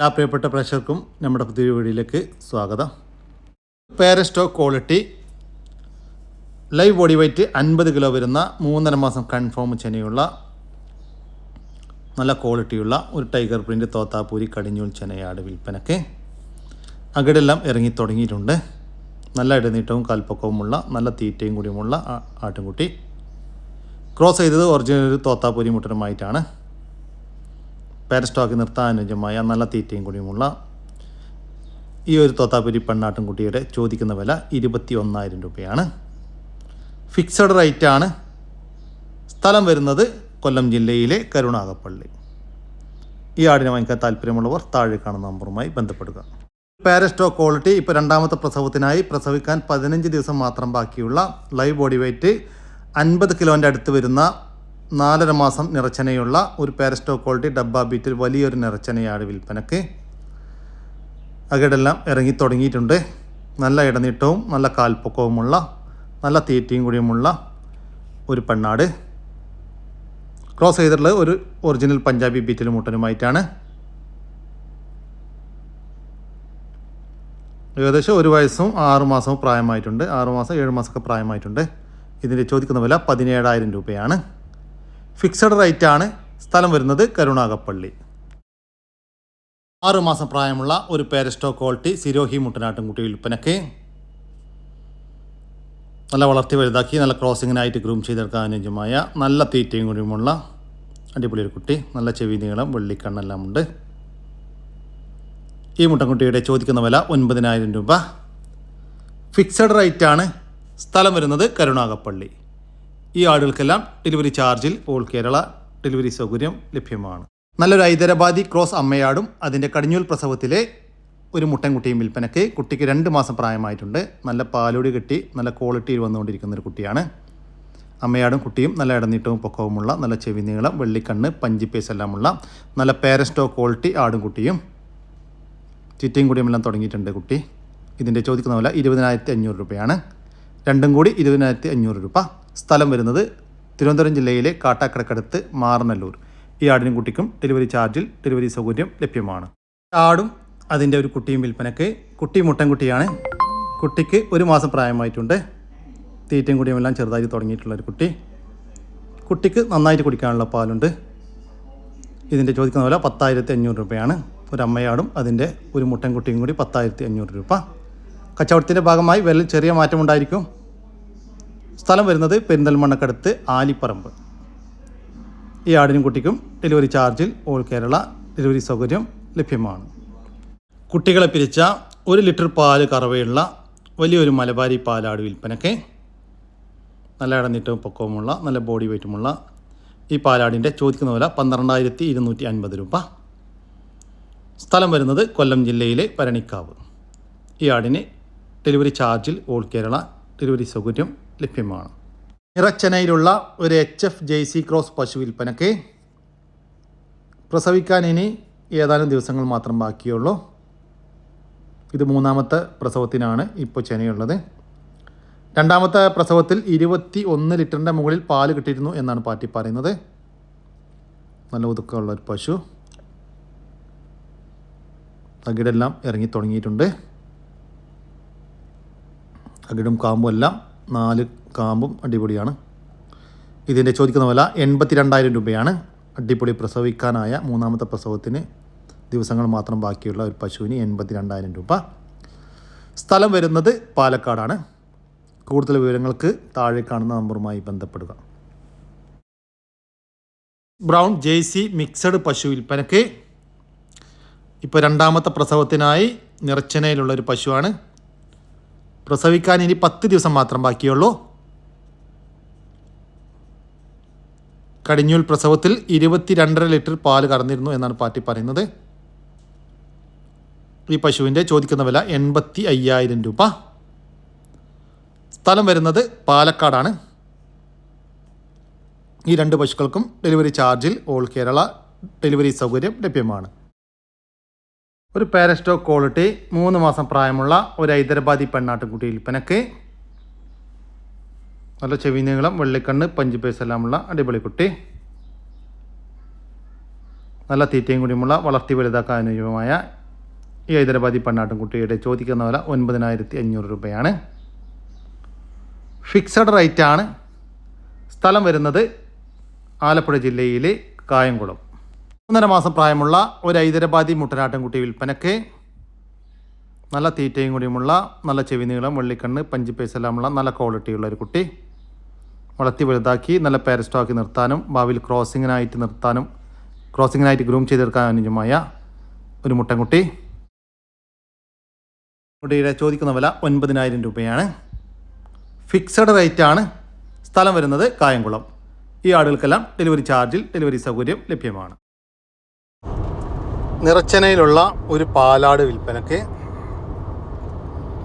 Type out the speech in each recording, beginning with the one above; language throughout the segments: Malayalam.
എല്ലാ പ്രിയപ്പെട്ട പ്രേക്ഷകർക്കും നമ്മുടെ പുതിയ വീഡിയോയിലേക്ക് സ്വാഗതം. പേരസ്റ്റോ ക്വാളിറ്റി ലൈവ് ബോഡി വെയ്റ്റ് അൻപത് കിലോ വരുന്ന മൂന്നര മാസം കൺഫേം ചെനയുള്ള നല്ല ക്വാളിറ്റിയുള്ള ഒരു ടൈഗർ പ്രിന്റ് തോത്താപ്പൂരി കടിഞ്ഞൂൽ ചെനയാട് വിൽപ്പനയ്ക്ക്. അകിടെല്ലാം ഇറങ്ങി തുടങ്ങിയിട്ടുണ്ട്. നല്ല ഇടനീട്ടവും കൽപ്പക്കവുമുള്ള നല്ല തീറ്റയും കൂടിയുമുള്ള ആട്ടുംകുട്ടി. ക്രോസ് ചെയ്തത് ഒറിജിനൽ ഒരു തോത്താപ്പൂരി മുട്ടനുമായിട്ടാണ്. പാരസ്റ്റോക്ക് നിർത്താൻ അനുയോജ്യമായ നല്ല തീറ്റയും കൂടിയുമുള്ള ഈ ഒരു തോത്താപ്പുരി പെണ്ണാട്ടിൻകുട്ടിയുടെ ചോദിക്കുന്ന വില ഇരുപത്തി ഒന്നായിരം രൂപയാണ്. ഫിക്സഡ് റേറ്റ് ആണ്. സ്ഥലം വരുന്നത് കൊല്ലം ജില്ലയിലെ കരുണാകപ്പള്ളി. ഈ ആടിനെ വാങ്ങിക്കാൻ താല്പര്യമുള്ളവർ താഴെ കാണുന്ന നമ്പറുമായി ബന്ധപ്പെടുക. പാരസ്റ്റോ ക്വാളിറ്റി ഇപ്പോൾ രണ്ടാമത്തെ പ്രസവത്തിനായി പ്രസവിക്കാൻ പതിനഞ്ച് ദിവസം മാത്രം ബാക്കിയുള്ള ലൈവ് ബോഡി വെയ്റ്റ് അൻപത് കിലോന്റെ അടുത്ത് വരുന്ന നാലര മാസം നിറച്ചനയുള്ള ഒരു പാരസ്റ്റോ ക്വാളിറ്റി ഡബ്ബ ബീറ്റിൽ വലിയൊരു നിറച്ചനയാണ് വിൽപ്പനക്ക്. അകടെല്ലാം ഇറങ്ങി തുടങ്ങിയിട്ടുണ്ട്. നല്ല ഇടനീട്ടവും നല്ല കാൽപ്പൊക്കവുമുള്ള നല്ല തീറ്റയും കൂടിയുമുള്ള ഒരു പെണ്ണാട്. ക്രോസ് ചെയ്തിട്ടുള്ളത് ഒരു ഒറിജിനൽ പഞ്ചാബി ബീറ്റിൽ മുട്ടനുമായിട്ടാണ്. ഏകദേശം ഒരു വയസ്സും ആറു മാസവും പ്രായമായിട്ടുണ്ട്. ആറു മാസം ഏഴ് മാസമൊക്കെ പ്രായമായിട്ടുണ്ട്. ഇതിന്റെ ചോദിക്കുന്ന വില പതിനേഴായിരം രൂപയാണ്. ഫിക്സഡ് റേറ്റ് ആണ് സ്ഥലം വരുന്നത് കരുണാകപ്പള്ളി. ആറ് മാസം പ്രായമുള്ള ഒരു പേരസ്റ്റോ ക്വാളിറ്റി സിരോഹി മുട്ടനാട്ടുംകുട്ടി വിൽപ്പനയ്ക്ക് നല്ല വളർത്തി വലുതാക്കി നല്ല ക്രോസിങ്ങിനായിട്ട് ഗ്രൂം ചെയ്തെടുക്കാൻ അനുയോജ്യമായ നല്ല തീറ്റയും കൂടിയുമുള്ള അടിപൊളി ഒരു കുട്ടി നല്ല ചെവി നീളം വെള്ളിക്കണ്ണെല്ലാം ഉണ്ട്. ഈ മുട്ടൻകുട്ടിയുടെ ചോദിക്കുന്ന വില ഒൻപതിനായിരം രൂപ. ഫിക്സഡ് റേറ്റ് ആണ് സ്ഥലം വരുന്നത് കരുണാകപ്പള്ളി. ഈ ആളുകൾക്കെല്ലാം ഡെലിവറി ചാർജിൽ ഓൾ കേരള ഡെലിവറി സൗകര്യം ലഭ്യമാണ്. നല്ലൊരു ഹൈദരാബാദി ക്രോസ് അമ്മയാടും അതിന്റെ കടിഞ്ഞൂൽ പ്രസവത്തിലെ ഒരു മുട്ടൻകുട്ടിയും വിൽപ്പനയ്ക്ക് കുട്ടിക്ക് രണ്ട് മാസം പ്രായമായിട്ടുണ്ട്. നല്ല പാലോടി കെട്ടി നല്ല ക്വാളിറ്റിയിൽ വന്നുകൊണ്ടിരിക്കുന്ന ഒരു കുട്ടിയാണ്. അമ്മയാടും കുട്ടിയും നല്ല ഇടനീട്ടവും പൊക്കവുമുള്ള നല്ല ചെവി നീളം വെള്ളിക്കണ്ണ് പഞ്ചിപ്പേസ് എല്ലാമുള്ള നല്ല പേരസ്റ്റോ ക്വാളിറ്റി ആടും കുട്ടിയും. ചിറ്റയും കൂടിയുമെല്ലാം തുടങ്ങിയിട്ടുണ്ട് കുട്ടി. ഇതിന്റെ ചോദിക്കുന്ന വില ഇരുപതിനായിരത്തി അഞ്ഞൂറ് രൂപയാണ്. രണ്ടും കൂടി ഇരുപതിനായിരത്തി അഞ്ഞൂറ് രൂപ. സ്ഥലം വരുന്നത് തിരുവനന്തപുരം ജില്ലയിലെ കാട്ടാക്കടക്കടുത്ത് മാറനല്ലൂർ ഈ ആടിനും കുട്ടിക്കും ഡെലിവറി ചാർജിൽ ഡെലിവറി സൗകര്യം ലഭ്യമാണ്. ആടും അതിന്റെ ഒരു കുട്ടിയും വിൽപ്പനക്ക് കുട്ടി മുട്ടൻകുട്ടിയാണ് കുട്ടിക്ക് ഒരു മാസം പ്രായമായിട്ടുണ്ട്. തീറ്റയും കുടിയുമെല്ലാം ചെറുതായി തുടങ്ങിയിട്ടുള്ള ഒരു കുട്ടി. കുട്ടിക്ക് നന്നായിട്ട് കുടിക്കാനുള്ള പാലുണ്ട്. ഇതിന്റെ ചോദിക്കുന്ന വില പത്തായിരത്തി അഞ്ഞൂറ് രൂപയാണ്. ഒരു അമ്മയാടും അതിന്റെ ഒരു മുട്ടൻകുട്ടിയും കൂടി പത്തായിരത്തി അഞ്ഞൂറ് രൂപ. കച്ചവടത്തിന്റെ ഭാഗമായി വില ചെറിയ മാറ്റമുണ്ടായിരിക്കും. സ്ഥലം വരുന്നത് പെരിന്തൽമണ്ണക്കടുത്ത് ആലിപ്പറമ്പ്. ഈ ആടിനും കുട്ടിക്കും ഡെലിവറി ചാർജിൽ ഓൾ കേരള ഡെലിവറി സൗകര്യം ലഭ്യമാണ്. കുട്ടികളെ പിരിച്ച ഒരു ലിറ്റർ പാൽ കറവയുള്ള വലിയൊരു മലബാരി പാലാട് വിൽപ്പനയ്ക്ക് നല്ല ഇടനീട്ടവും പൊക്കവുമുള്ള നല്ല ബോഡി വെയ്റ്റുമുള്ള ഈ പാലാടിന്റെ ചോദിക്കുന്ന വില പന്ത്രണ്ടായിരത്തി ഇരുന്നൂറ്റി അൻപത് രൂപ. സ്ഥലം വരുന്നത് കൊല്ലം ജില്ലയിലെ പരണിക്കാവ്. ഈ ആടിന് ഡെലിവറി ചാർജിൽ ഓൾ കേരള ഡെലിവറി സൗകര്യം ലഭ്യമാണ്. നിറച്ചനയിലുള്ള ഒരു H F J C cross പശു വിൽപ്പനയ്ക്ക് പ്രസവിക്കാൻ ഇനി ഏതാനും ദിവസങ്ങൾ മാത്രം ബാക്കിയുള്ളൂ. ഇത് മൂന്നാമത്തെ പ്രസവത്തിനാണ് ഇപ്പോൾ ചെനയുള്ളത് രണ്ടാമത്തെ പ്രസവത്തിൽ ഇരുപത്തി ഒന്ന് ലിറ്ററിന്റെ മുകളിൽ പാൽ കിട്ടിയിരുന്നു എന്നാണ് പാറ്റി പറയുന്നത്. നല്ല ഒതുക്കമുള്ള ഒരു പശു. തകിടെല്ലാം ഇറങ്ങി തുടങ്ങിയിട്ടുണ്ട്. തകിടും കാമ്പും എല്ലാം നാല് കാമ്പും അടിപൊളിയാണ്. ഇതിന്റെ ചോദിക്കുന്ന വില എൺപത്തി രണ്ടായിരം രൂപയാണ്. അടിപൊളി പ്രസവിക്കാനായ മൂന്നാമത്തെ പ്രസവത്തിന് ദിവസങ്ങൾ മാത്രം ബാക്കിയുള്ള ഒരു പശുവിന് എൺപത്തി രണ്ടായിരം രൂപ. സ്ഥലം വരുന്നത് പാലക്കാടാണ്. കൂടുതൽ വിവരങ്ങൾക്ക് താഴെ കാണുന്ന നമ്പറുമായി ബന്ധപ്പെടുക. ബ്രൗൺ ജേഴ്സി മിക്സഡ് പശു വിൽപ്പനയ്ക്ക് ഇപ്പോൾ രണ്ടാമത്തെ പ്രസവത്തിനായി നിറച്ചനയിലുള്ള ഒരു പശുവാണ്. പ്രസവിക്കാൻ ഇനി പത്ത് ദിവസം മാത്രം ബാക്കിയുള്ളൂ. കടിഞ്ഞൂൽ പ്രസവത്തിൽ ഇരുപത്തി രണ്ടര ലിറ്റർ പാൽ കറന്നിരുന്നു എന്നാണ് പാർട്ടി പറയുന്നത്. ഈ പശുവിന്റെ ചോദിക്കുന്ന വില എൺപത്തി അയ്യായിരം രൂപ. സ്ഥലം വരുന്നത് പാലക്കാടാണ്. ഈ രണ്ട് പശുക്കൾക്കും ഡെലിവറി ചാർജിൽ ഓൾ കേരള ഡെലിവറി സൗകര്യം ലഭ്യമാണ്. ഒരു പാരസ്റ്റോ ക്വാളിറ്റി മൂന്ന് മാസം പ്രായമുള്ള ഒരു ഹൈദരാബാദി പെണ്ണാട്ടുംകുട്ടി വിൽപ്പനക്ക് നല്ല ചെവി നീളം വെള്ളിക്കണ്ണ് പഞ്ച് പേസ് എല്ലാമുള്ള അടിപൊളി കുട്ടി. നല്ല തീറ്റയും കൂടിയുമുള്ള വളർത്തി വലുതാക്കാൻ അനുയോജ്യമായ ഈ ഹൈദരാബാദി പെണ്ണാട്ടുംകുട്ടിയുടെ ചോദിക്കുന്ന വില ഒൻപതിനായിരത്തി അഞ്ഞൂറ് രൂപയാണ്. ഫിക്സഡ് റേറ്റ് ആണ് സ്ഥലം വരുന്നത് ആലപ്പുഴ ജില്ലയിലെ കായംകുളം. ഒന്നര മാസം പ്രായമുള്ള ഒരു ഹൈദരാബാദി മുട്ടനാട്ടിൻകുട്ടി വിൽപ്പനയ്ക്ക് നല്ല തീറ്റയും കൂടിയുമുള്ള നല്ല ചെവി നീളം വെള്ളിക്കണ്ണ് പഞ്ചി പൈസ എല്ലാമുള്ള നല്ല ക്വാളിറ്റിയുള്ള ഒരു കുട്ടി. വളർത്തി വലുതാക്കി നല്ല പാരസ്റ്റോക്കി നിർത്താനും ഭാവിയിൽ ക്രോസിങ്ങിനായിട്ട് നിർത്താനും ക്രോസിങ്ങിനായിട്ട് ഗ്രൂം ചെയ്തെടുക്കാൻ അനുജമായ ഒരു മുട്ടൻകുട്ടി കുട്ടിയുടെ ചോദിക്കുന്ന വില ഒൻപതിനായിരം രൂപയാണ്. ഫിക്സഡ് റേറ്റ് ആണ്. സ്ഥലം വരുന്നത് കായംകുളം. ഈ ആടുകൾക്കെല്ലാം ഡെലിവറി ചാർജിൽ ഡെലിവറി സൗകര്യം ലഭ്യമാണ്. നിറച്ചനയിലുള്ള ഒരു പാലാട് വിൽപ്പനക്ക്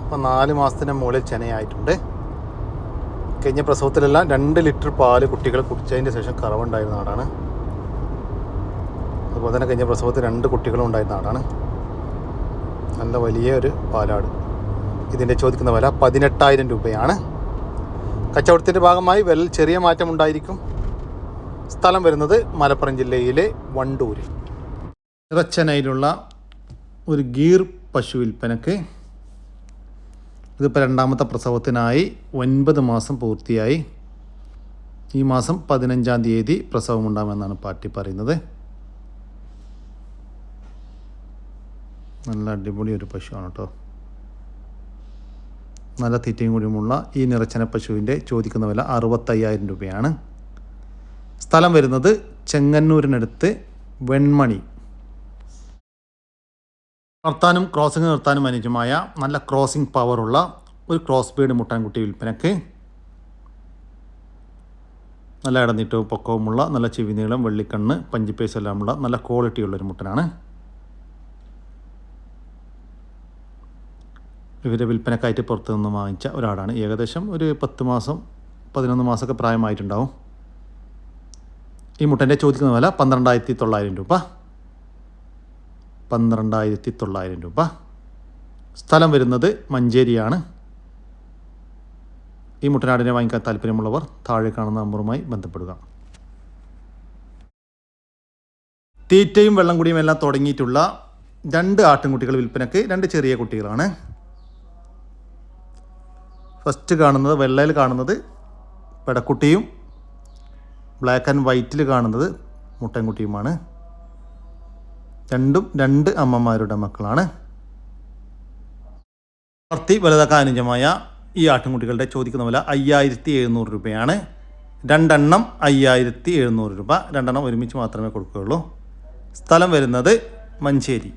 ഇപ്പം നാല് മാസത്തിന് മുകളിൽ ചെനയായിട്ടുണ്ട്. കഴിഞ്ഞ പ്രസവത്തിലെല്ലാം രണ്ട് ലിറ്റർ പാൽ കുട്ടികൾ കുടിച്ചതിന്റെ ശേഷം കറവുണ്ടായിരുന്ന ആടാണ് അതുപോലെ തന്നെ കഴിഞ്ഞ പ്രസവത്തിൽ രണ്ട് കുട്ടികളും ഉണ്ടായിരുന്ന ആടാണ് നല്ല വലിയ ഒരു പാലാട്. ഇതിന്റെ ചോദിക്കുന്ന വില പതിനെട്ടായിരം രൂപയാണ്. കച്ചവടത്തിന്റെ ഭാഗമായി വില ചെറിയ മാറ്റം ഉണ്ടായിരിക്കും സ്ഥലം വരുന്നത് മലപ്പുറം ജില്ലയിലെ വണ്ടൂര്. ഇറച്ചനയിലുള്ള ഒരു ഗീർ പശു വിൽപ്പനക്ക് ഇതിപ്പോൾ രണ്ടാമത്തെ പ്രസവത്തിനായി ഒൻപത് മാസം പൂർത്തിയായി. ഈ മാസം പതിനഞ്ചാം തീയതി പ്രസവമുണ്ടാകുമെന്നാണ് പാർട്ടി പറയുന്നത്. നല്ല അടിപൊളി ഒരു പശുവാണ് കേട്ടോ. നല്ല തീറ്റയും കൂടിയുമുള്ള ഈ നിറച്ചന പശുവിന്റെ ചോദിക്കുന്ന വില അറുപത്തയ്യായിരം രൂപയാണ്. സ്ഥലം വരുന്നത് ചെങ്ങന്നൂരിനടുത്ത് വെൺമണി നിർത്താനും ക്രോസിംഗ് നിർത്താനും അനുജമായ നല്ല ക്രോസിംഗ് പവറുള്ള ഒരു ക്രോസ് ബീഡ് മുട്ടാൻകുട്ടി വിൽപ്പനക്ക് നല്ല ഇടനീട്ടവും പൊക്കവുമുള്ള നല്ല ചെവി നീളം വെള്ളിക്കണ്ണ് പഞ്ചിപ്പേസ് എല്ലാമുള്ള നല്ല ക്വാളിറ്റിയുള്ള ഒരു മുട്ടനാണ്. ഇവരെ വിൽപ്പനക്കായിട്ട് പുറത്തു നിന്ന് വാങ്ങിച്ച ഒരാടാണ് ഏകദേശം ഒരു പത്ത് മാസം പതിനൊന്ന് മാസമൊക്കെ പ്രായമായിട്ടുണ്ടാവും. ഈ മുട്ടന്റെ ചോദിക്കുന്ന വില പന്ത്രണ്ടായിരത്തി തൊള്ളായിരം രൂപ. പന്ത്രണ്ടായിരത്തി തൊള്ളായിരം രൂപ. സ്ഥലം വരുന്നത് മഞ്ചേരിയാണ്. ഈ മുട്ടനാടിനെ വാങ്ങിക്കാൻ താല്പര്യമുള്ളവർ താഴെ കാണുന്ന നമ്പറുമായി ബന്ധപ്പെടുക. തീറ്റയും വെള്ളം കുടിയും എല്ലാം തുടങ്ങിയിട്ടുള്ള രണ്ട് ആട്ടിൻകുട്ടികൾ വിൽപ്പനക്ക് രണ്ട് ചെറിയ കുട്ടികളാണ്. ഫസ്റ്റ് കാണുന്നത് വെള്ളയിൽ കാണുന്നത് പെടക്കുട്ടിയും ബ്ലാക്ക് ആൻഡ് വൈറ്റിൽ കാണുന്നത് മുട്ടൻകുട്ടിയുമാണ്. രണ്ടും രണ്ട് അമ്മമാരുടെ മക്കളാണ്. വളർത്തി വലുതാക്കാൻ അനുജമായ ഈ ആട്ടിൻകുട്ടികളുടെ ചോദിക്കുന്ന വില അയ്യായിരത്തി എഴുന്നൂറ് രൂപയാണ്. രണ്ടെണ്ണം അയ്യായിരത്തി എഴുന്നൂറ് രൂപ. രണ്ടെണ്ണം ഒരുമിച്ച് മാത്രമേ കൊടുക്കുകയുള്ളൂ. സ്ഥലം വരുന്നത് മഞ്ചേരി.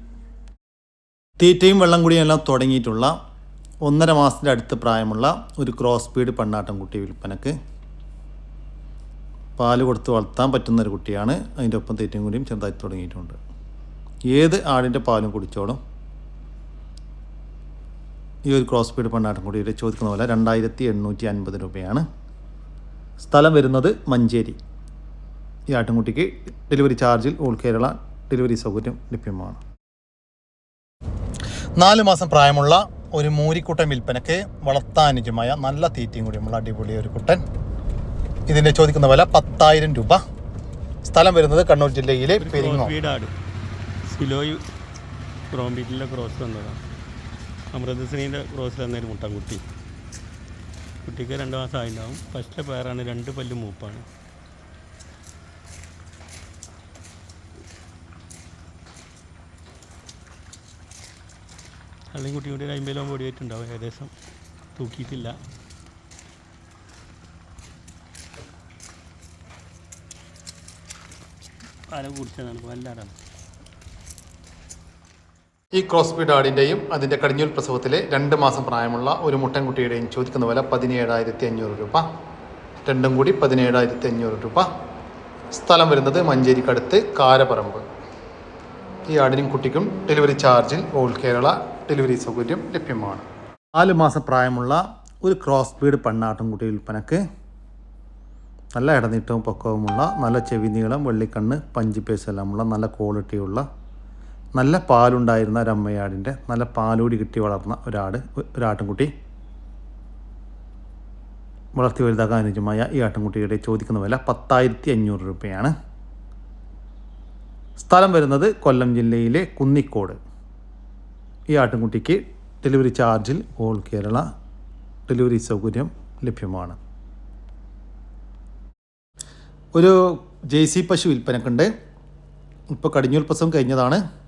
തീറ്റയും വെള്ളം കൂടിയും എല്ലാം തുടങ്ങിയിട്ടുള്ള ഒന്നര മാസത്തിന്റെ അടുത്ത് പ്രായമുള്ള ഒരു ക്രോസ് സ്പീഡ് പെണ്ണാട്ടൻകുട്ടി വിൽപ്പനക്ക്. പാൽ കൊടുത്ത് വളർത്താൻ പറ്റുന്ന ഒരു കുട്ടിയാണ്. അതിന്റെ ഒപ്പം തീറ്റയും കൂടിയും ചെറുതായി തുടങ്ങിയിട്ടുണ്ട്. ഏത് ആടിന്റെ പാലും കുടിച്ചോളും? ഈ ഒരു ക്രോസ് സ്പീഡ് പെണ്ണാട്ടൻകുട്ടിയുടെ ചോദിക്കുന്ന പോലെ രണ്ടായിരത്തി എണ്ണൂറ്റി അൻപത് രൂപയാണ്. സ്ഥലം വരുന്നത് മഞ്ചേരി. ഈ ആട്ടിൻകുട്ടിക്ക് ഡെലിവറി ചാർജിൽ ഓൾ കേരള ഡെലിവറി സൗകര്യം ലഭ്യമാണ്. നാല് മാസം പ്രായമുള്ള ഒരു മൂരിക്കുട്ടൻ വിൽപ്പനയ്ക്ക് വളർത്താനുജമായ നല്ല തീറ്റയും കൂടിയുമുള്ള അടിപൊളി ഒരു കുട്ടൻ. ഇതിന്റെ ചോദിക്കുന്ന വില പത്തായിരം രൂപ. സ്ഥലം വരുന്നത് കണ്ണൂർ ജില്ലയിലെ പെരിങ്ങോ. സിലോയ് ക്രോംബീറ്റിലെ ക്രോസ് വന്നതാണ് അമൃതശ്രീന്റെ ക്രോസ് വന്നൊരു മുട്ടൻകുട്ടി. കുട്ടിക്ക് രണ്ട് മാസം ആയിട്ടുണ്ടാവും ഫസ്റ്റ് പേരാണ് രണ്ട് പല്ല് മൂപ്പാണ്. അല്ലെങ്കിൽ കുട്ടി കൂടി ഒരു അമ്പലവും ബോഡി ആയിട്ടുണ്ടാവും ഏകദേശം തൂക്കിയിട്ടില്ല. പാല കുടിച്ചതാണ്. വല്ലാടാണ് ഈ ക്രോസ്ബീഡ് ആടിന്റെയും അതിന്റെ കടിഞ്ഞൂൽ പ്രസവത്തിലെ രണ്ട് മാസം പ്രായമുള്ള ഒരു മുട്ടൻകുട്ടിയുടെയും ചോദിക്കുന്ന വില പതിനേഴായിരത്തി അഞ്ഞൂറ് രൂപ. രണ്ടും കൂടി പതിനേഴായിരത്തി അഞ്ഞൂറ് രൂപ. സ്ഥലം വരുന്നത് മഞ്ചേരിക്കടുത്ത് കാരപറമ്പ്. ഈ ആടിനും കുട്ടിക്കും ഡെലിവറി ചാർജിൽ ഓൾ കേരള ഡെലിവറി സൗകര്യം ലഭ്യമാണ്. നാല് മാസം പ്രായമുള്ള ഒരു ക്രോസ് ബീഡ് പെണ്ണാട്ടുംകുട്ടി വിൽപ്പനക്ക് നല്ല ഇടനീട്ടവും പൊക്കവുമുള്ള നല്ല ചെവി നീളം വെള്ളിക്കണ്ണ് പഞ്ചിപ്പേസ് എല്ലാമുള്ള നല്ല ക്വാളിറ്റിയുള്ള നല്ല പാലുണ്ടായിരുന്ന ഒരമ്മയാടിന്റെ നല്ല പാലൂടി കിട്ടി വളർന്ന ഒരാട് ഒരാട്ടിൻകുട്ടി വളർത്തി വലുതാക്കാൻ അനുജമായ ഈ ആട്ടിൻകുട്ടിയുടെ ചോദിക്കുന്ന വില പത്തായിരത്തി അഞ്ഞൂറ് രൂപയാണ്. സ്ഥലം വരുന്നത് കൊല്ലം ജില്ലയിലെ കുന്നിക്കോട്. ഈ ആട്ടിൻകുട്ടിക്ക് ഡെലിവറി ചാർജിൽ ഓൾ കേരള ഡെലിവറി സൗകര്യം ലഭ്യമാണ്. ഒരു ജെ സി പശു വിൽപ്പനക്കുണ്ട്. ഇപ്പോൾ കടിഞ്ഞൂൽ പ്രസവം കഴിഞ്ഞതാണ്.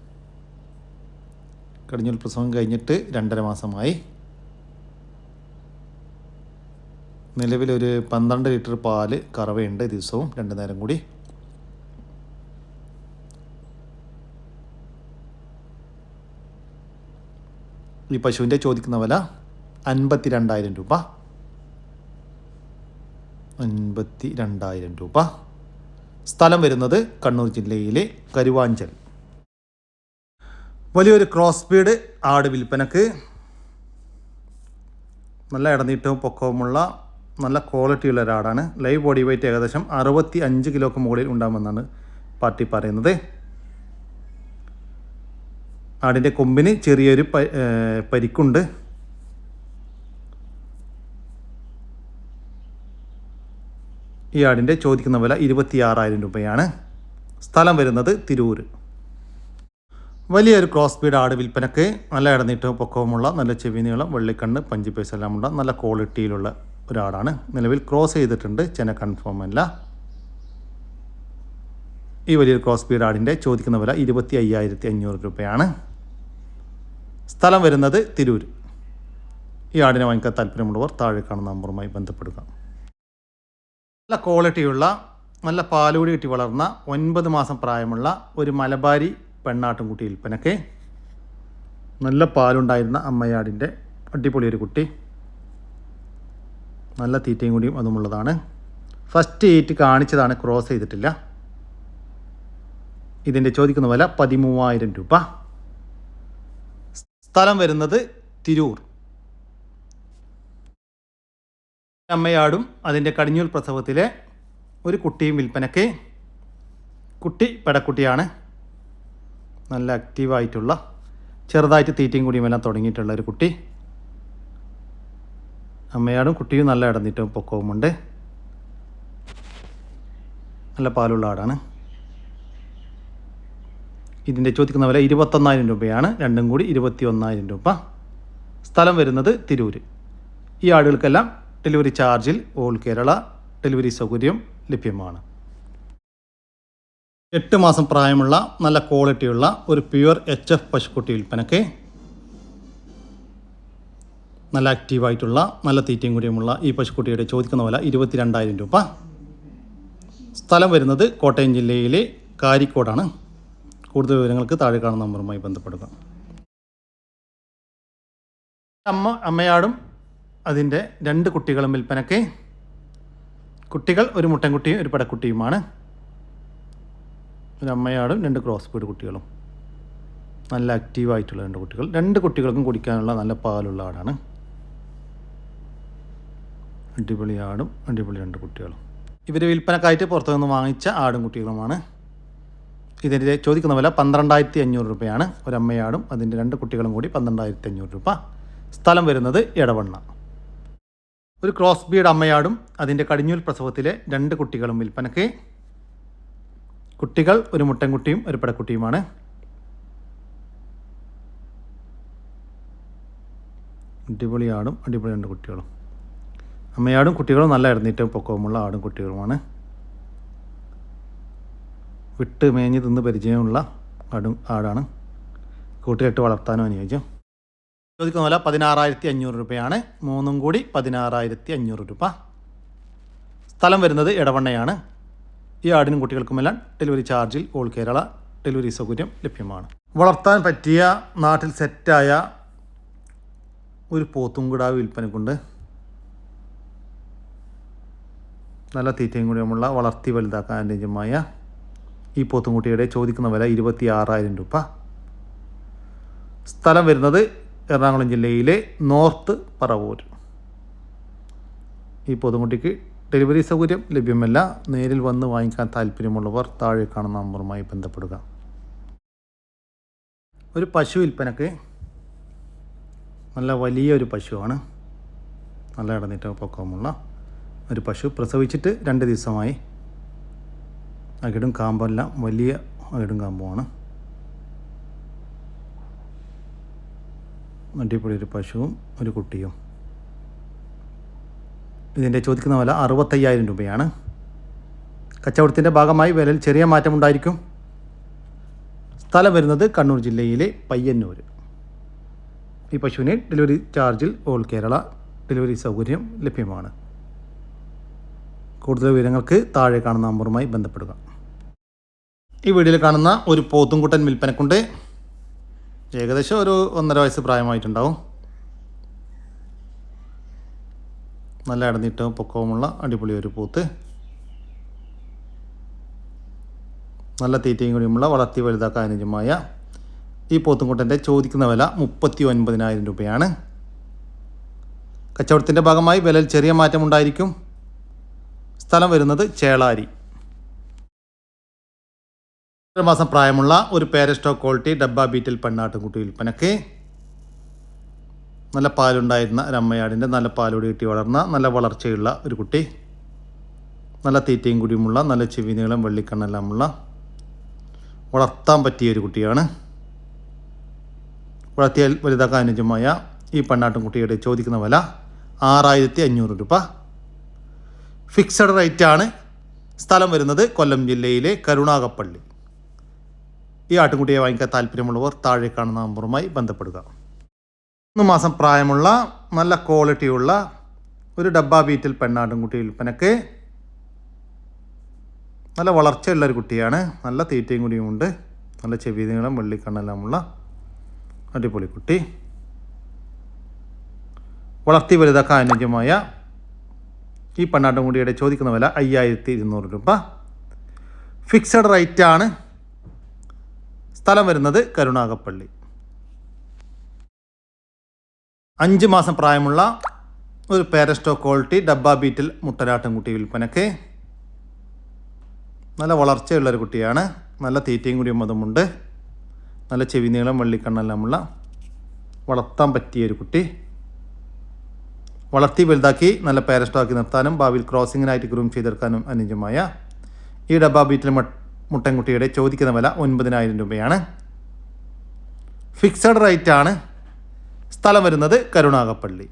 കടിഞ്ഞൂൽ പ്രസവം കഴിഞ്ഞിട്ട് രണ്ടര മാസമായി. നിലവിലൊരു പന്ത്രണ്ട് ലിറ്റർ പാൽ കറവയുണ്ട് ദിവസവും രണ്ട് നേരം കൂടി. ഈ പശുവിന്റെ ചോദിക്കുന്ന വില അൻപത്തി രണ്ടായിരം രൂപ. അൻപത്തി രണ്ടായിരം രൂപ. സ്ഥലം വരുന്നത് കണ്ണൂർ ജില്ലയിലെ കരുവാഞ്ചൽ. വലിയൊരു ക്രോസ് സ്പീഡ് ആട് വിൽപ്പനക്ക്. നല്ല ഇടനീട്ടവും പൊക്കവുമുള്ള നല്ല ക്വാളിറ്റിയുള്ള ഒരാടാണ് ലൈവ് ബോഡി വെയിറ്റ് ഏകദേശം അറുപത്തി അഞ്ച് കിലോക്ക് മുകളിൽ ഉണ്ടാകുമെന്നാണ് പാർട്ടി പറയുന്നത്. ആടിന്റെ കൊമ്പിന് ചെറിയൊരു പരിക്കുണ്ട്. ഈ ആടിന്റെ ചോദിക്കുന്ന വില ഇരുപത്തിയാറായിരം രൂപയാണ്. സ്ഥലം വരുന്നത് തിരൂർ വലിയൊരു ക്രോസ് ബീഡ് ആട് വിൽപ്പനക്ക് നല്ല ഇടനീട്ടവും പൊക്കവുമുള്ള നല്ല ചെവി നീളം വെള്ളിക്കണ്ണ് എല്ലാം ഉണ്ട് നല്ല ക്വാളിറ്റിയിലുള്ള ഒരാടാണ് നിലവിൽ ക്രോസ് ചെയ്തിട്ടുണ്ട്. ചെന കൺഫേം അല്ല. ഈ വലിയൊരു ക്രോസ് ബീഡ് ആടിന്റെ ചോദിക്കുന്ന വില ഇരുപത്തി അയ്യായിരത്തി അഞ്ഞൂറ് രൂപയാണ്. സ്ഥലം വരുന്നത് തിരൂർ ഈ ആടിനെ വാങ്ങിക്കാൻ താല്പര്യമുള്ളവർ താഴെ കാണുന്ന നമ്പറുമായി ബന്ധപ്പെടുക. നല്ല ക്വാളിറ്റിയുള്ള നല്ല പാലുകൂടി കിട്ടി വളർന്ന ഒൻപത് മാസം പ്രായമുള്ള ഒരു മലബാരി പെണ്ണാട്ടുംകുട്ടി വിൽപ്പനക്ക് നല്ല പാലുണ്ടായിരുന്ന അമ്മയാടിന്റെ അടിപൊളിയൊരു കുട്ടി. നല്ല തീറ്റയും കൂടിയും അതുമുള്ളതാണ്. ഫസ്റ്റ് ഏറ്റ് കാണിച്ചതാണ് ക്രോസ് ചെയ്തിട്ടില്ല. ഇതിന്റെ ചോദിക്കുന്ന വില പതിമൂവായിരം രൂപ. സ്ഥലം വരുന്നത് തിരൂർ. അമ്മയാടും അതിന്റെ കടിഞ്ഞൂൽ പ്രസവത്തിലെ ഒരു കുട്ടിയും വിൽപ്പനയ്ക്ക്. കുട്ടി പെടക്കുട്ടിയാണ്. നല്ല ആക്റ്റീവായിട്ടുള്ള ചെറുതായിട്ട് തീറ്റയും കൂടിയും എല്ലാം തുടങ്ങിയിട്ടുള്ള ഒരു കുട്ടി. അമ്മയാടും കുട്ടിയും നല്ല ഇടന്നിട്ടും പൊക്കവുമുണ്ട്. നല്ല പാലുള്ള ആടാണ്. ഇതിന്റെ ചോദിക്കുന്ന വില ഇരുപത്തൊന്നായിരം രൂപയാണ്. രണ്ടും കൂടി ഇരുപത്തി ഒന്നായിരം രൂപ. സ്ഥലം വരുന്നത് തിരൂർ ഈ ആടുകൾക്കെല്ലാം ഡെലിവറി ചാർജിൽ ഓൾ കേരള ഡെലിവറി സൗകര്യം ലഭ്യമാണ്. എട്ട് മാസം പ്രായമുള്ള നല്ല ക്വാളിറ്റിയുള്ള ഒരു പ്യുവർ എച്ച് എഫ് പശുക്കുട്ടി വിൽപ്പനയ്ക്ക് നല്ല ആക്റ്റീവായിട്ടുള്ള നല്ല തീറ്റയും കൂടിയുമുള്ള ഈ പശുക്കുട്ടിയുടെ ചോദിക്കുന്ന വില ഇരുപത്തി രണ്ടായിരം രൂപ. സ്ഥലം വരുന്നത് കോട്ടയം ജില്ലയിലെ കാരിക്കോടാണ്. കൂടുതൽ വിവരങ്ങൾക്ക് താഴെ കാണുന്ന നമ്പറുമായി ബന്ധപ്പെടുക. അമ്മ അമ്മയാടും അതിന്റെ രണ്ട് കുട്ടികളും വിൽപ്പനക്ക്. കുട്ടികൾ ഒരു മുട്ടൻകുട്ടിയും ഒരു പടക്കുട്ടിയുമാണ്. ഒരു അമ്മയാടും രണ്ട് ക്രോസ് ബീഡ് കുട്ടികളും. നല്ല ആക്റ്റീവായിട്ടുള്ള രണ്ട് കുട്ടികൾ. രണ്ട് കുട്ടികൾക്കും കുടിക്കാനുള്ള നല്ല പാലുള്ള ആടാണ്. അടിപൊളി ആടും അടിപൊളി രണ്ട് കുട്ടികളും. ഇവർ വിൽപ്പനക്കായിട്ട് പുറത്തു നിന്ന് വാങ്ങിച്ച ആടും കുട്ടികളുമാണ്. ഇതിന്റെ ചോദിക്കുന്ന വില പന്ത്രണ്ടായിരത്തി അഞ്ഞൂറ് രൂപയാണ്. ഒരമ്മയാടും അതിന്റെ രണ്ട് കുട്ടികളും കൂടി പന്ത്രണ്ടായിരത്തി അഞ്ഞൂറ് രൂപ. സ്ഥലം വരുന്നത് ഇടവണ്ണ ഒരു ക്രോസ് ബീഡ് അമ്മയാടും അതിന്റെ കടിഞ്ഞൂൽ പ്രസവത്തിലെ രണ്ട് കുട്ടികളും വിൽപ്പനയ്ക്ക് കുട്ടികൾ ഒരു മുട്ടൻകുട്ടിയും ഒരു പടക്കുട്ടിയുമാണ് അടിപൊളി ആടും അടിപൊളി രണ്ട് കുട്ടികളും. അമ്മയാടും കുട്ടികളും നല്ല ഇറന്നിട്ടും പൊക്കവുമുള്ള ആടും കുട്ടികളുമാണ്. വിട്ട് മേഞ്ഞ് തിന്ന് പരിചയമുള്ള ആടും ആടാണ്. കൂട്ടിലിട്ട് വളർത്താനും അനുയോജ്യം. ചോദിക്കുന്ന പോലെ പതിനാറായിരത്തി അഞ്ഞൂറ് രൂപയാണ്. മൂന്നും കൂടി പതിനാറായിരത്തി അഞ്ഞൂറ് രൂപ. സ്ഥലം വരുന്നത് ഇടവണ്ണയാണ് ഈ ആടിനും കുട്ടികൾക്കുമെല്ലാം ഡെലിവറി ചാർജിൽ ഓൾ കേരള ഡെലിവറി സൗകര്യം ലഭ്യമാണ്. വളർത്താൻ പറ്റിയ നാട്ടിൽ സെറ്റായ ഒരു പോത്തുംകുടാവ് വിൽപ്പനക്കുണ്ട് നല്ല തീറ്റയും കൂടിയുമുള്ള വളർത്തി വലുതാക്കാൻ അനുയോജ്യമായ ഈ പോത്തുംകുട്ടിയുടെ ചോദിക്കുന്ന വില ഇരുപത്തി ആറായിരം രൂപ. സ്ഥലം വരുന്നത് എറണാകുളം ജില്ലയിലെ നോർത്ത് പറവൂർ. ഈ പൊതുമുട്ടിക്ക് ഡെലിവറി സൗകര്യം ലഭ്യമല്ല. നേരിൽ വന്ന് വാങ്ങിക്കാൻ താല്പര്യമുള്ളവർ താഴെ കാണുന്ന നമ്പറുമായി ബന്ധപ്പെടുക. ഒരു പശു വിൽപ്പനക്ക് നല്ല വലിയൊരു പശുവാണ്. നല്ല ഇടനീറ്റ പൊക്കമുള്ള ഒരു പശു. പ്രസവിച്ചിട്ട് രണ്ട് ദിവസമായി അകിടും കാമ്പെല്ലാം വലിയ അകിടും കാമ്പുമാണ് അടിപൊളി ഒരു പശുവും ഒരു കുട്ടിയും. ഇതിന്റെ ചോദിക്കുന്ന വില അറുപത്തയ്യായിരം രൂപയാണ്. കച്ചവടത്തിന്റെ ഭാഗമായി വിലയിൽ ചെറിയ മാറ്റമുണ്ടായിരിക്കും സ്ഥലം വരുന്നത് കണ്ണൂർ ജില്ലയിലെ പയ്യന്നൂർ ഈ പശുവിന് ഡെലിവറി ചാർജിൽ ഓൾ കേരള ഡെലിവറി സൗകര്യം ലഭ്യമാണ്. കൂടുതൽ വിവരങ്ങൾക്ക് താഴെ കാണുന്ന നമ്പറുമായി ബന്ധപ്പെടുക. ഈ വീഡിയോയിൽ കാണുന്ന ഒരു പോത്തുംകുട്ടൻ വിൽപ്പനക്കുണ്ട്. ഏകദേശം ഒരു ഒന്നര വയസ്സ് പ്രായമായിട്ടുണ്ടാവും. നല്ല അടഞ്ഞിട്ടും പൊക്കവുമുള്ള അടിപൊളി ഒരു പൂത്ത്. നല്ല തീറ്റയും കൂടിയുമുള്ള വളർത്തി വലുതാക്കാൻ അനുജമായ ഈ പോത്തുംകുട്ടന്റെ ചോദിക്കുന്ന വില മുപ്പത്തി ഒൻപതിനായിരം രൂപയാണ്. കച്ചവടത്തിന്റെ ഭാഗമായി വിലയിൽ ചെറിയ മാറ്റമുണ്ടായിരിക്കും സ്ഥലം വരുന്നത് ചേളാരി. മാസം പ്രായമുള്ള ഒരു പേരസ്റ്റോ ക്വാളിറ്റി ഡബ്ബ ബീറ്റിൽ പെണ്ണാട്ടുംകുട്ടി വിൽപ്പനക്ക് നല്ല പാലുണ്ടായിരുന്ന ഒരു അമ്മയാടിന്റെ നല്ല പാലോട് കിട്ടി വളർന്ന നല്ല വളർച്ചയുള്ള ഒരു കുട്ടി. നല്ല തീറ്റയും കുടിയുമുള്ള നല്ല ചെവി നീളം വെള്ളിക്കണ്ണെല്ലാമുള്ള വളർത്താൻ പറ്റിയ ഒരു കുട്ടിയാണ്. വളർത്തിയാൽ വലുതാക്കാൻ അനുജമായ ഈ പെണ്ണാട്ടുംകുട്ടിയുടെ ചോദിക്കുന്ന വില ആറായിരത്തി അഞ്ഞൂറ് രൂപ. ഫിക്സഡ് റേറ്റാണ്. സ്ഥലം വരുന്നത് കൊല്ലം ജില്ലയിലെ കരുണാകപ്പള്ളി. ഈ ആട്ടുംകുട്ടിയെ വാങ്ങിക്കാൻ താല്പര്യമുള്ളവർ താഴെ കാണുന്ന നമ്പറുമായി ബന്ധപ്പെടുക. മൂന്ന് മാസം പ്രായമുള്ള നല്ല ക്വാളിറ്റിയുള്ള ഒരു ഡബ്ബ ബീറ്റിൽ പെണ്ണാട്ടുംകുട്ടി വിൽപ്പനക്ക്. നല്ല വളർച്ചയുള്ള ഒരു കുട്ടിയാണ്. നല്ല തീറ്റയും കൂടിയുമുണ്ട് നല്ല ചെവി നീളം വെള്ളിക്കണ്ണെല്ലാമുള്ള അടിപൊളി കുട്ടി. വളർത്തി വലുതാക്കാൻ അനുയോജ്യമായ ഈ പെണ്ണാട്ടുംകുട്ടിയുടെ ചോദിക്കുന്ന വില അയ്യായിരത്തി ഇരുന്നൂറ് രൂപ ഫിക്സഡ് റേറ്റാണ് സ്ഥലം വരുന്നത് കരുണാകപ്പള്ളി. അഞ്ച് മാസം പ്രായമുള്ള ഒരു പേരസ്റ്റോ ക്വാളിറ്റി ഡബ്ബ ബീറ്റിൽ മുട്ടനാട്ടുംകുട്ടി വിൽപ്പനക്ക് നല്ല വളർച്ചയുള്ളൊരു കുട്ടിയാണ്. നല്ല തീറ്റയും കൂടി മതമുണ്ട്. നല്ല ചെവി നീളം വെള്ളിക്കണ്ണെല്ലാമുള്ള വളർത്താൻ പറ്റിയ ഒരു കുട്ടി. വളർത്തി വലുതാക്കി നല്ല പേരസ്റ്റോക്കി നിർത്താനും ഭാവിയിൽ ക്രോസിങ്ങിനായിട്ട് ഗ്രൂം ചെയ്തെടുക്കാനും അനുജമായ ഈ ഡബ്ബ ബീറ്റിൽ മുട്ടൻകുട്ടിയുടെ ചോദിക്കുന്ന വില ഒൻപതിനായിരം രൂപയാണ്. ഫിക്സഡ് റേറ്റ് ആണ് സ്ഥലം വരുന്നത് കരുണാകപ്പള്ളി.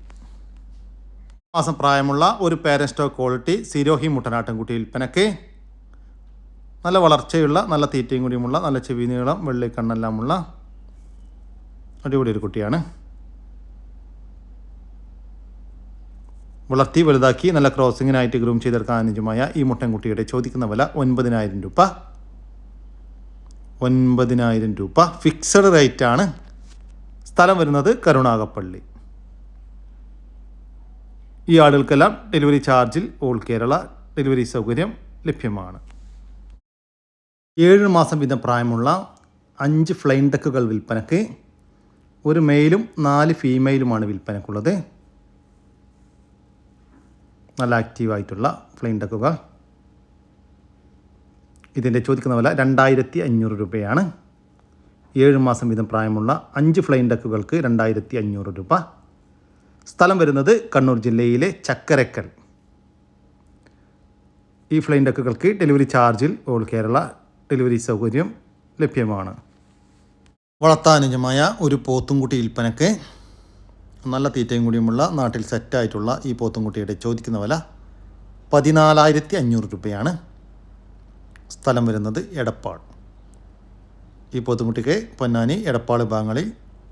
മാസം പ്രായമുള്ള ഒരു പേരൻസ്റ്റോ ക്വാളിറ്റി സിരോഹി മുട്ടനാട്ടൻകുട്ടി വിൽപ്പനക്ക് നല്ല വളർച്ചയുള്ള നല്ല തീറ്റയും കൂടിയുമുള്ള നല്ല ചെവി നീളം വെള്ളി കണ്ണെല്ലാമുള്ള അടിപൊളി ഒരു കുട്ടിയാണ്. വളർത്തി വലുതാക്കി നല്ല ക്രോസിങ്ങിനായിട്ട് ഗ്രൂം ചെയ്തെടുക്കാൻ അനുജമായ ഈ മുട്ടൻകുട്ടിയുടെ ചോദിക്കുന്ന വില ഒൻപതിനായിരം രൂപ. ഒൻപതിനായിരം രൂപ ഫിക്സഡ് റേറ്റ് ആണ്. സ്ഥലം വരുന്നത് കരുണാകപ്പള്ളി. ഈ ആളുകൾക്കെല്ലാം ഡെലിവറി ചാർജിൽ ഓൾ കേരള ഡെലിവറി സൗകര്യം ലഭ്യമാണ്. ഏഴ് മാസം വീതം പ്രായമുള്ള അഞ്ച് ഫ്ലൈൻ ഡെക്കുകൾ വിൽപ്പനക്ക് ഒരു മെയിലും നാല് ഫീമെയിലുമാണ് വിൽപ്പനക്കുള്ളത് നല്ല ആക്റ്റീവായിട്ടുള്ള ഫ്ലൈൻ ഡെക്കുകൾ ഇതിന്റെ ചോദിക്കുന്ന വില രണ്ടായിരത്തി അഞ്ഞൂറ് രൂപയാണ്. ഏഴ് മാസം വീതം പ്രായമുള്ള അഞ്ച് ഫ്ലൈൻ ഡക്കുകൾക്ക് രണ്ടായിരത്തി അഞ്ഞൂറ് രൂപ. സ്ഥലം വരുന്നത് കണ്ണൂർ ജില്ലയിലെ ചക്കരക്കൽ. ഈ ഫ്ലൈൻ ഡക്കുകൾക്ക് ഡെലിവറി ചാർജിൽ ഓൾ കേരള ഡെലിവറി സൗകര്യം ലഭ്യമാണ്. വളർത്താനുജമായ ഒരു പോത്തുംകുട്ടി വിൽപ്പനക്ക് നല്ല തീറ്റയും കൂടിയുമുള്ള നാട്ടിൽ സെറ്റായിട്ടുള്ള ഈ പോത്തുംകുട്ടിയുടെ ചോദിക്കുന്ന വില പതിനാലായിരത്തി അഞ്ഞൂറ് രൂപയാണ്. സ്ഥലം വരുന്നത് എടപ്പാൾ. ഈ പോത്തുംകുട്ടിക്ക് പൊന്നാനി എടപ്പാൾ ഭാഗങ്ങളിൽ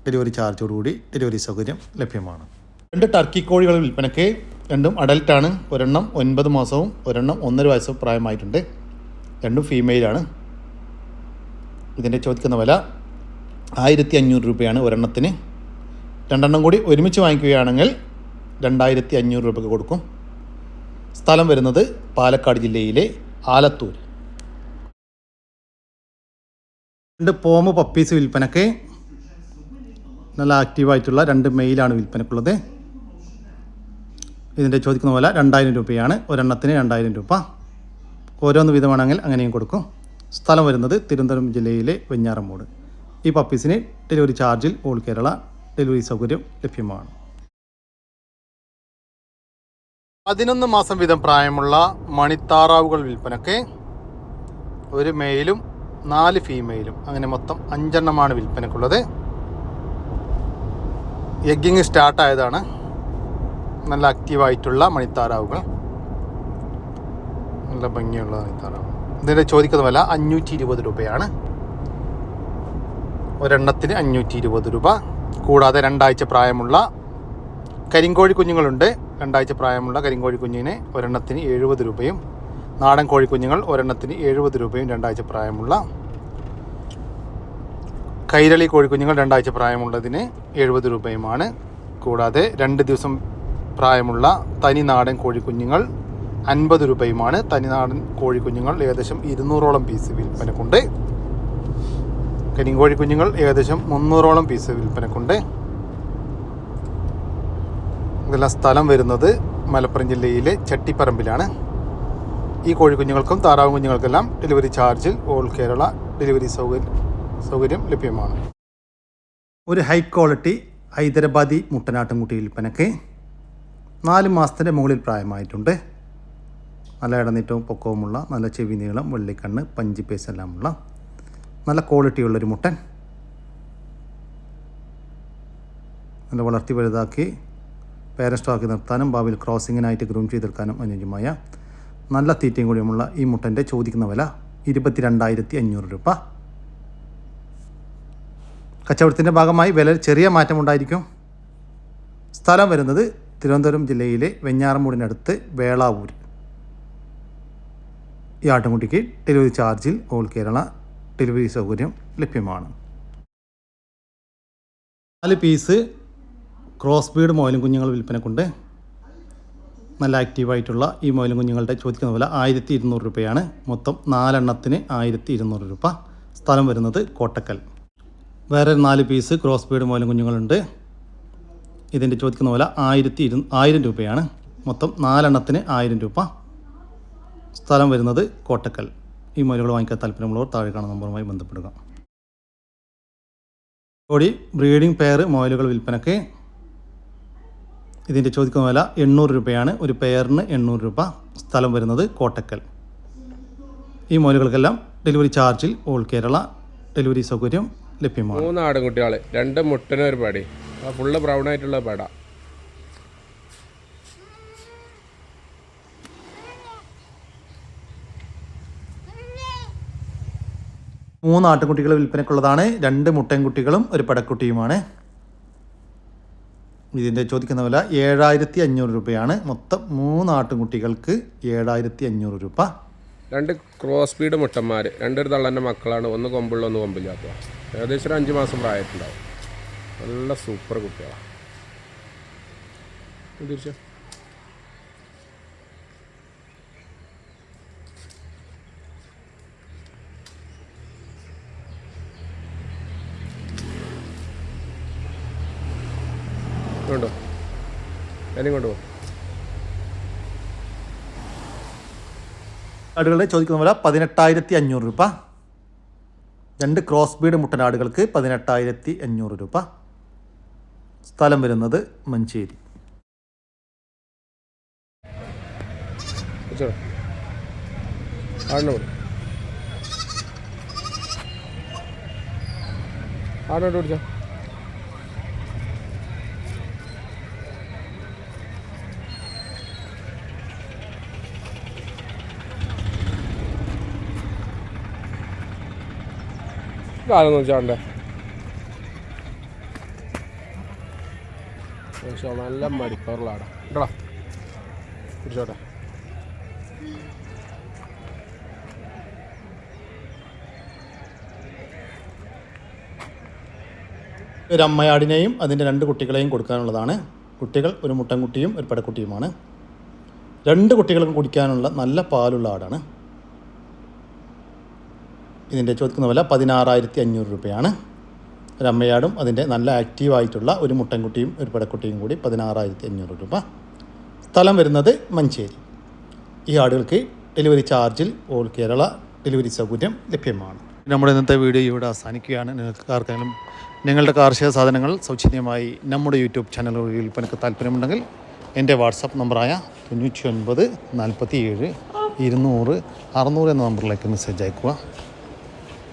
ഡെലിവറി ചാർജോടുകൂടി ഡെലിവറി സൗകര്യം ലഭ്യമാണ്. രണ്ട് ടർക്കി കോഴികൾ വിൽപ്പനയ്ക്ക് രണ്ടും അഡൽട്ടാണ് ഒരെണ്ണം ഒൻപത് മാസവും ഒരെണ്ണം ഒന്നര വയസ്സും പ്രായമായിട്ടുണ്ട്. രണ്ടും ഫീമെയിലാണ് ഇതിന്റെ ചോദിക്കുന്ന വില ആയിരത്തി അഞ്ഞൂറ് രൂപയാണ് ഒരെണ്ണത്തിന്. രണ്ടെണ്ണം കൂടി ഒരുമിച്ച് വാങ്ങിക്കുകയാണെങ്കിൽ രണ്ടായിരത്തി അഞ്ഞൂറ് രൂപയ്ക്ക് കൊടുക്കും. സ്ഥലം വരുന്നത് പാലക്കാട് ജില്ലയിലെ ആലത്തൂർ രണ്ട് പോമ പപ്പീസ് വിൽപ്പനക്ക് നല്ല ആക്റ്റീവായിട്ടുള്ള രണ്ട് മെയിലാണ് വിൽപ്പനക്കുള്ളത്. ഇതിന്റെ ചോദിക്കുന്ന പോലെ രണ്ടായിരം രൂപയാണ്. ഒരെണ്ണത്തിന് രണ്ടായിരം രൂപ. ഓരോന്ന് വീതമാണെങ്കിൽ അങ്ങനെയും കൊടുക്കും. സ്ഥലം വരുന്നത് തിരുവനന്തപുരം ജില്ലയിലെ വെഞ്ഞാറമ്മൂട് ഈ പപ്പീസിന് ഡെലിവറി ചാർജിൽ ഓൾ കേരള ഡെലിവറി സൗകര്യം ലഭ്യമാണ്. പതിനൊന്ന് മാസം വീതം പ്രായമുള്ള മണിത്താറാവുകൾ വിൽപ്പനക്ക് ഒരു മെയിലും നാല് ഫീമെയിലും അങ്ങനെ മൊത്തം അഞ്ചെണ്ണമാണ് വിൽപ്പനക്കുള്ളത്. എഗ്ഗിങ് സ്റ്റാർട്ടായതാണ് നല്ല ആക്റ്റീവായിട്ടുള്ള മണിത്താറാവുകൾ. നല്ല ഭംഗിയുള്ള മണിത്താറാവ് ഇതിന്റെ ചോദിക്കുന്ന വില അഞ്ഞൂറ്റി ഇരുപത് രൂപയാണ്. ഒരെണ്ണത്തിന് അഞ്ഞൂറ്റി ഇരുപത് രൂപ. കൂടാതെ രണ്ടാഴ്ച പ്രായമുള്ള കരിങ്കോഴി കുഞ്ഞുങ്ങളുണ്ട്. രണ്ടാഴ്ച പ്രായമുള്ള കരിങ്കോഴി കുഞ്ഞിന് ഒരെണ്ണത്തിന് എഴുപത് രൂപയും നാടൻ കോഴിക്കുഞ്ഞുങ്ങൾ ഒരെണ്ണത്തിന് എഴുപത് രൂപയും രണ്ടാഴ്ച പ്രായമുള്ള കൈരളി കോഴിക്കുഞ്ഞുങ്ങൾ രണ്ടാഴ്ച പ്രായമുള്ളതിന് എഴുപത് രൂപയുമാണ്. കൂടാതെ രണ്ട് ദിവസം പ്രായമുള്ള തനി നാടൻ കോഴിക്കുഞ്ഞുങ്ങൾ അൻപത് രൂപയുമാണ്. തനി നാടൻ കോഴിക്കുഞ്ഞുങ്ങൾ ഏകദേശം ഇരുന്നൂറോളം പീസ് വിൽപ്പനക്കുണ്ട്. കരിങ്കോഴി കുഞ്ഞുങ്ങൾ ഏകദേശം മുന്നൂറോളം പീസ് വിൽപ്പനക്കുണ്ട്. ഇതെല്ലാം സ്ഥലം വരുന്നത് മലപ്പുറം ജില്ലയിലെ ചട്ടിപ്പറമ്പിലാണ്. ഈ കോഴിക്കുഞ്ഞുങ്ങൾക്കും താറാവ് കുഞ്ഞുങ്ങൾക്കെല്ലാം ഡെലിവറി ചാർജിൽ ഓൾ കേരള ഡെലിവറി സൗകര്യം സൗകര്യം ലഭ്യമാണ്. ഒരു ഹൈ ക്വാളിറ്റി ഹൈദരാബാദി മുട്ടനാട്ടുംകുട്ടി വിൽപ്പനക്ക് നാല് മാസത്തിന്റെ മുകളിൽ പ്രായമായിട്ടുണ്ട്. നല്ല ഇടനീറ്റവും പൊക്കവുമുള്ള നല്ല ചെവി നീളം വെള്ളിക്കണ്ണ് പഞ്ചി പേസ് എല്ലാമുള്ള നല്ല ക്വാളിറ്റിയുള്ളൊരു മുട്ടൻ. നല്ല വളർത്തി വലുതാക്കി പേരൻസ്റ്റാക്കി നിർത്താനും ഭാവിയിൽ ക്രോസിങ്ങിനായിട്ട് ഗ്രൂം ചെയ്തെടുക്കാനും അനുയോജ്യമായ നല്ല തീറ്റയും കൂടിയുമുള്ള ഈ മുട്ടന്റെ ചോദിക്കുന്ന വില ഇരുപത്തി രണ്ടായിരത്തി അഞ്ഞൂറ് രൂപ. കച്ചവടത്തിന്റെ ഭാഗമായി വില ചെറിയ മാറ്റമുണ്ടായിരിക്കും. സ്ഥലം വരുന്നത് തിരുവനന്തപുരം ജില്ലയിലെ വെഞ്ഞാറമൂടിനടുത്ത് വേളാവൂർ. ഈ ആട്ടുംകുട്ടിക്ക് ഡെലിവറി ചാർജിൽ ഓൾ കേരള ഡെലിവറി സൗകര്യം ലഭ്യമാണ്. നാല് പീസ് ക്രോസ് ബീഡ് മോയിലും കുഞ്ഞുങ്ങൾ വിൽപ്പനക്കുണ്ട്. നല്ല ആക്റ്റീവായിട്ടുള്ള ഈ മോയിലും കുഞ്ഞുങ്ങളുടെ ചോദിക്കുന്ന പോലെ ആയിരത്തി ഇരുന്നൂറ് രൂപയാണ്. മൊത്തം നാലെണ്ണത്തിന് ആയിരത്തി ഇരുന്നൂറ് രൂപ. സ്ഥലം വരുന്നത് കോട്ടക്കൽ. വേറെ നാല് പീസ് ക്രോസ് ബീഡ് മൊയിലും കുഞ്ഞുങ്ങളുണ്ട്. ഇതിന്റെ ചോദിക്കുന്ന പോലെ ആയിരത്തി ഇരു ആയിരം രൂപയാണ്. മൊത്തം നാലെണ്ണത്തിന് ആയിരം രൂപ. സ്ഥലം വരുന്നത് കോട്ടക്കൽ. ഈ മൊയിലുകൾ വാങ്ങിക്കാൻ താല്പര്യമുള്ളവർ താഴെ കാണുന്ന നമ്പറുമായി ബന്ധപ്പെടുക. കോടി ബ്രീഡിംഗ് പെയർ മൊയിലുകൾ വിൽപ്പനയ്ക്ക് ഇതിന്റെ ചോദിക്കുന്ന വില എണ്ണൂറ് രൂപയാണ്. ഒരു പെയറിന് എണ്ണൂറ് രൂപ സ്ഥലം വരുന്നത് കോട്ടക്കൽ. ഈ മോലുകൾക്കെല്ലാം ഡെലിവറി ചാർജിൽ ഓൾ കേരള ഡെലിവറി സൗകര്യം ലഭ്യമാണ്. മൂന്ന് ആടുകുട്ടികൾ രണ്ട് മുട്ടനും ഒരു പടി. ഫുള്ള് ബ്രൗൺ ആയിട്ടുള്ള പട. മൂന്ന് ആട്ടുകുട്ടികൾ വിൽപ്പനക്കുള്ളതാണ് രണ്ട് മുട്ടൻകുട്ടികളും ഒരു പടക്കുട്ടിയുമാണ്. ഇതിന്റെ ചോദിക്കുന്ന വില ഏഴായിരത്തി അഞ്ഞൂറ് രൂപയാണ്. മൊത്തം മൂന്ന് ആട്ടുംകുട്ടികൾക്ക് ഏഴായിരത്തി അഞ്ഞൂറ് രൂപ. രണ്ട് ക്രോസ് ബീഡ് മുട്ടന്മാർ രണ്ടൊരു തള്ളന്റെ മക്കളാണ് ഒന്ന് കൊമ്പുള്ള ഒന്ന് കൊമ്പില്ലാത്ത ഏകദേശം ഒരു അഞ്ച് മാസം പ്രായത്തിലുണ്ടാവും നല്ല സൂപ്പർ കുട്ടികളാണ് തിരിച്ചോ കൊണ്ടോ എന്നെ കൊണ്ടോ ആടുകളുടെ ചോദിക്കുന്ന വില പതിനെട്ടായിരത്തി അഞ്ഞൂറ് രൂപ. രണ്ട് ക്രോസ് ബീഡ് മുട്ടനാടുകൾക്ക് പതിനെട്ടായിരത്തി അഞ്ഞൂറ് രൂപ. സ്ഥലം വരുന്നത് മഞ്ചേരി. ആടിനോട് പിടിച്ചോ. കാലം നോച്ചാണ്ടേ നല്ല മടിപ്പറുള്ള ആടാ കേട്ടോ പിടിച്ചോട്ടെ ഒരു അമ്മയാടിനെയും അതിന്റെ രണ്ട് കുട്ടികളെയും കൊടുക്കാനുള്ളതാണ്. കുട്ടികൾ ഒരു മുട്ടൻകുട്ടിയും ഒരു പെടക്കുട്ടിയുമാണ് രണ്ട് കുട്ടികൾക്കും കുടിക്കാനുള്ള നല്ല പാലുള്ള ആടാണ്. ഇതിന്റെ ചോദിക്കുന്ന വില പതിനാറായിരത്തി അഞ്ഞൂറ് രൂപയാണ്. ഒരു അമ്മയാടും അതിന്റെ നല്ല ആക്റ്റീവായിട്ടുള്ള ഒരു മുട്ടൻകുട്ടിയും ഒരു പെടക്കുട്ടിയും കൂടി പതിനാറായിരത്തി അഞ്ഞൂറ് രൂപ. സ്ഥലം വരുന്നത് മഞ്ചേരി. ഈ ആടുകൾക്ക് ഡെലിവറി ചാർജിൽ ഓൾ കേരള ഡെലിവറി സൗകര്യം ലഭ്യമാണ്. നമ്മുടെ ഇന്നത്തെ വീഡിയോ ഇവിടെ അവസാനിക്കുകയാണ്. നിങ്ങൾക്ക് ആർക്കെങ്കിലും നിങ്ങളുടെ കാർഷിക സാധനങ്ങൾ സൗജന്യമായി നമ്മുടെ യൂട്യൂബ് ചാനലുകളിൽ വിൽപ്പനക്ക് താല്പര്യമുണ്ടെങ്കിൽ എന്റെ വാട്സപ്പ് നമ്പറായ തൊണ്ണൂറ്റി ഒൻപത് നാൽപ്പത്തി ഏഴ് ഇരുന്നൂറ് അറുന്നൂറ് എന്ന നമ്പറിലേക്ക് മെസ്സേജ് അയക്കുക